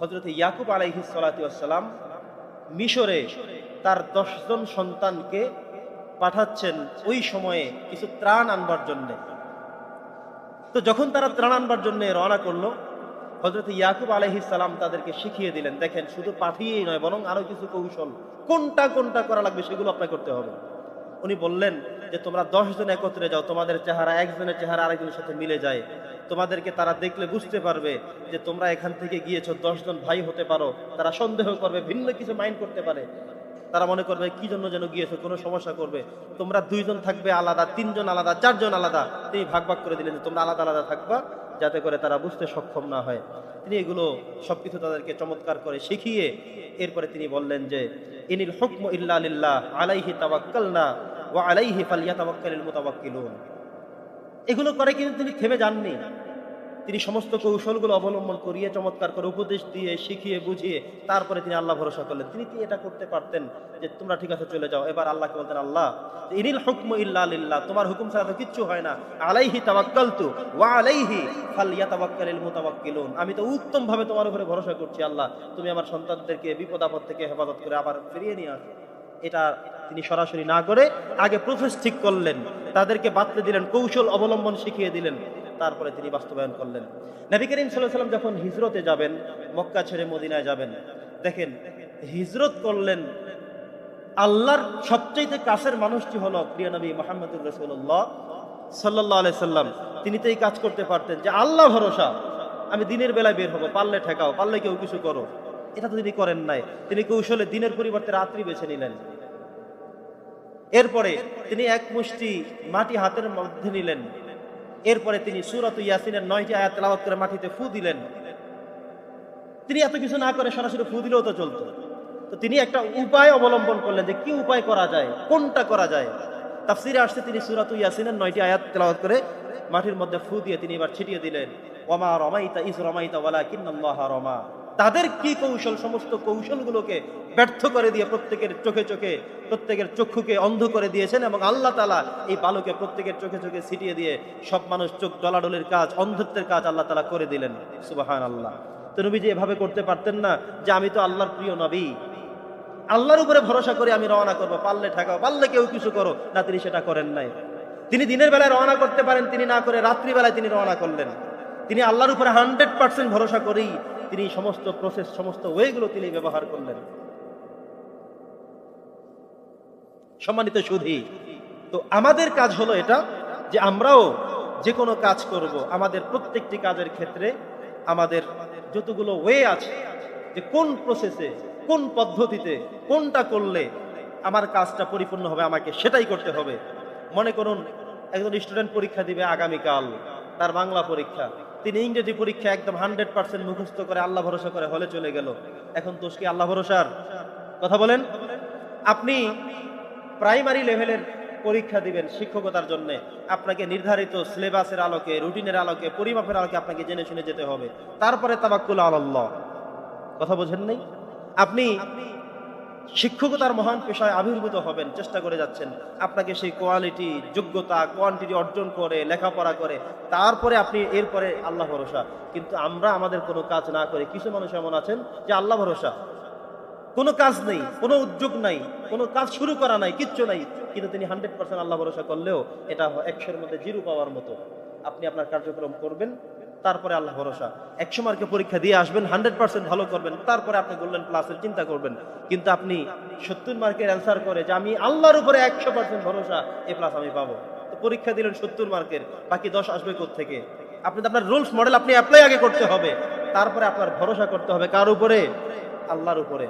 হজরত ইয়াকুব আলাইহি সালাম মিশরে তার দশজন সন্তানকে পাঠাচ্ছেন ওই সময়ে কিছু ত্রাণ আনবার জন্যে। তো যখন তারা ত্রাণ আনবার জন্য রওনা করল হজরত ইয়াকুব আলহিস সালাম তাদেরকে শিখিয়ে দিলেন, দেখেন, শুধু পাঠিয়েই নয়, বরং আরও কিছু কৌশল, কোনটা কোনটা করা লাগবে সেগুলো আপনাকে করতে হবে। উনি বললেন যে তোমরা দশ জন একত্রে যাও, তোমাদের চেহারা একজনের চেহারা আরেকজনের সাথে মিলে যায়। তোমাদেরকে তারা দেখলে বুঝতে পারবে যে তোমরা এখান থেকে গিয়েছো জন ভাই হতে পারো, তারা সন্দেহ করবে, ভিন্ন কিছু মাইন্ড করতে পারে। তারা মনে করবে, কি জন্য যেন গিয়েছো, কোনো সমস্যা করবে? তোমরা দুইজন থাকবে আলাদা, তিনজন আলাদা, চারজন আলাদা। তিনি ভাগ ভাগ করে দিলেন যে তোমরা আলাদা আলাদা থাকবা, যাতে করে তারা বুঝতে সক্ষম না হয়। তিনি এগুলো সবকিছু তাদেরকে চমৎকার করে শিখিয়ে এরপরে তিনি বললেন যে, ইনিল হুকম ইল্লা আলাইহি তাওয়াক্কালনা। ওয়া আলাইহি মুতাওয়াক্কিলুন। এগুলো করে কিন্তু তিনি থেমে যাননি। তিনি সমস্ত কৌশলগুলো অবলম্বন করিয়ে, চমৎকার করে উপদেশ দিয়ে, শিখিয়ে, বুঝিয়ে তারপরে তিনি আল্লাহ ভরসা করলেন। তিনি কি এটা করতে পারতেন যে তোমরা ঠিক আছে চলে যাও? এবার আল্লাহকে বলতেন, আল্লাহ, ইনিল হুকম ইল্লা তোমার হুকুম ছাড়া তো কিচ্ছু হয় না। আলাইহি তাওয়াক্কালতু ওয়া আলাইহি ফালিয়াতাওয়াক্কালিল মুতাওয়াক্কিলুন। আমি তো উত্তম ভাবে তোমার উপরে ভরসা করছি, আল্লাহ। তুমি আমার সন্তানদেরকে বিপদ আপদ থেকে হেফাজত করে আবার ফিরিয়ে নিয়ে আসো। এটা তিনি সরাসরি না করে আগে প্রসেস ঠিক করলেন। তাদেরকে বাতলে দিলেন, কৌশল অবলম্বন শিখিয়ে দিলেন। তারপরে তিনি বাস্তবায়ন করলেন। নবী করিম সাল্লাম যখন হিজরতে যাবেন, মক্কা ছেড়ে মদিনায় যাবেন, দেখেন হিজরত করলেন আল্লাহর সবচাইতে কাছের মানুষটি হলো প্রিয় নবী মোহাম্মদুর রসুল্লাহ সাল্লাহ আলাই সাল্লাম তিনি তো এই কাজ করতে পারতেন যে আল্লাহ ভরসা, আমি দিনের বেলায় বের হব, পারলে ঠেকাও, পারলে কেউ কিছু করো। এটা তো তিনি করেন নাই। তিনি কৌশলে দিনের পরিবর্তে রাত্রি বেছে নিলেন। এরপরে তিনি এক মুষ্টি মাটি হাতের মধ্যে নিলেন। এরপরে তিনি সুরত ইয়াসিনের নয়টি আয়াত তেলাওয়াত করে মাটিতে ফু দিলেন। তিনি এত কিছু না করে সরাসরি ফু দিলেও তো চলতো। তো তিনি একটা উপায় অবলম্বন করলেন যে কি উপায় করা যায়, কোনটা করা যায়। তাফসিরে আসছে তিনি সুরাত ইয়াসিনের নয়টি আয়াত তেলাওয়াত করে মাটির মধ্যে ফু দিয়ে তিনি এবার ছিটিয়ে দিলেন। ওমা রমাইতা ইস রমাইতা ওয়ালা কিন্নাল্লাহ রমা। তাদের কি কৌশল, সমস্ত কৌশলগুলোকে ব্যর্থ করে দিয়ে প্রত্যেকের চোখে চোখে, প্রত্যেকের চক্ষুকে অন্ধ করে দিয়েছেন এবং আল্লাহ তালা এই বালুকে প্রত্যেকের চোখে চোখে ছিটিয়ে দিয়ে সব মানুষ চোখ ডলাডলির কাজ, অন্ধত্বের কাজ আল্লাহ তালা করে দিলেন। সুবাহান আল্লাহ তো নবীজি এভাবে করতে পারতেন না যে আমি তো আল্লাহর প্রিয় নবী। আল্লাহর উপরে ভরসা করে আমি রওনা করব। পারলে ঠেকাও, পারলে কেউ কিছু করো। না তিনি সেটা করেন নাই। তিনি দিনের বেলায় রওনা করতে পারেন, তিনি না করে রাত্রিবেলায় তিনি রওনা করলেন। তিনি আল্লাহর উপরে হান্ড্রেড পার্সেন্ট ভরসা করেই তিনি সমস্ত প্রসেস সমস্ত ওয়েগুলো তিনি ব্যবহার করলেন। সম্মানিত সুধী, তো আমাদের কাজ হলো এটা যে আমরাও যে কোনো কাজ করব। আমাদের প্রত্যেকটি কাজের ক্ষেত্রে আমাদের যতগুলো ওয়ে আছে, যে কোন প্রসেসে কোন পদ্ধতিতে, কোনটা করলে আমার কাজটা পরিপূর্ণ হবে, আমাকে সেটাই করতে হবে। মনে করুন, একজন স্টুডেন্ট পরীক্ষা দিবে আগামীকাল, তার বাংলা পরীক্ষা। তিনি ইংরেজি পরীক্ষা একদম হান্ড্রেড পার্সেন্ট মুখস্থ করে আল্লাহ ভরসা করে হলে চলে গেল। এখন দোষ কি আল্লাহ ভরসার? কথা বলেন। আপনি প্রাইমারি লেভেলের পরীক্ষা দিবেন শিক্ষকতার জন্য। আপনাকে নির্ধারিত সিলেবাসের আলোকে, রুটিনের আলোকে, পরিমাপের আলোকে আপনাকে জেনে শুনে যেতে হবে। তারপরে তাবাক্কুল আল্লাহ কথা বোঝেন নাই? আপনি শিক্ষকতার মহান পেশায় আবির্ভূত হবেন, চেষ্টা করে যাচ্ছেন। আপনাকে সেই কোয়ালিটি যোগ্যতা কোয়ান্টিটি অর্জন করে, লেখাপড়া করে, তারপরে আপনি এরপরে আল্লাহ ভরসা। কিন্তু আমরা আমাদের কোনো কাজ না করে, কিছু মানুষ এমন আছেন যে আল্লাহ ভরসা। কোনো কাজ নেই, কোনো উদ্যোগ নাই, কোনো কাজ শুরু করা নাই, কিচ্ছু নাই। কিন্তু তিনি হান্ড্রেড পার্সেন্ট আল্লাহ ভরসা করলেও এটা একশোর মধ্যে জিরো পাওয়ার মতো। আপনি আপনার কার্যক্রম করবেন তারপরে আল্লাহ ভরসা। একশো মার্কে পরীক্ষা দিয়ে আসবেন হান্ড্রেড পার্সেন্ট ভালো করবেন, তারপরে আপনি গোল্ডেন প্লাসের চিন্তা করবেন। কিন্তু আপনি সত্তর মার্কের অ্যান্সার করে যে আমি আল্লাহর উপরে একশো পার্সেন্ট ভরসা, এ প্লাস আমি পাবো। তো পরীক্ষা দিলেন সত্তর মার্কের, বাকি দশ আসবে থেকে আপনি আপনার রুলস মডেল আপনি অ্যাপ্লাই আগে করতে হবে। তারপরে আপনার ভরসা করতে হবে কার উপরে? আল্লাহর উপরে।